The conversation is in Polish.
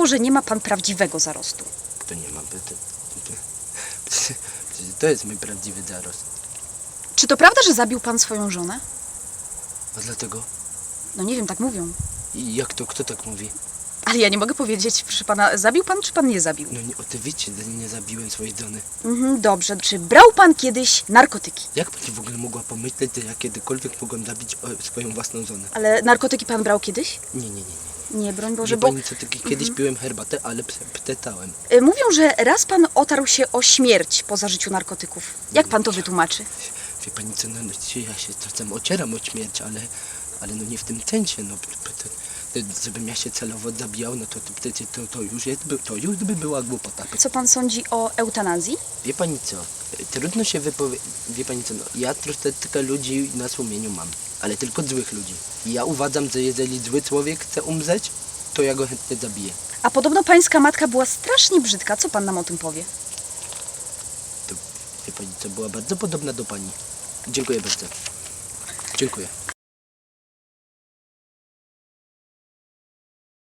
okazało, że nie ma pan prawdziwego zarostu. To nie mam. To, to, to, to jest mój prawdziwy zarost. Czy to prawda, że zabił pan swoją żonę? A dlatego? No nie wiem, tak mówią. I jak to? Kto tak mówi? Ale ja nie mogę powiedzieć, proszę pana, zabił pan, czy pan nie zabił? No nie, oczywiście nie zabiłem swojej żony. Mhm, dobrze. Czy brał pan kiedyś narkotyki? Jak pani w ogóle mogła pomyśleć, że ja kiedykolwiek mogłem zabić o, swoją własną żonę? Ale narkotyki pan brał kiedyś? Nie, nie, nie. nie. Nie, broń Boże, Że bo pani co, taki, kiedyś piłem herbatę, ale ptetałem. y, mówią, że raz pan otarł się o śmierć po zażyciu narkotyków. Jak pan to wytłumaczy? Wie pani co, no, no ja się czasem ocieram o śmierć, ale, ale no nie w tym sensie, no. p- p- to- to- Żebym ja się celowo zabijał, no to, to, to, to, już jest, by- to już by była głupota. Co pan sądzi o eutanazji? Wie pani co, trudno się wypowiedzieć, wie pani co, no, ja troszeczkę ludzi na sumieniu mam, ale tylko złych ludzi. I ja uważam, że jeżeli zły człowiek chce umrzeć, to ja go chętnie zabiję. A podobno pańska matka była strasznie brzydka. Co pan nam o tym powie? To, wie pani co, była bardzo podobna do pani. Dziękuję bardzo. Dziękuję.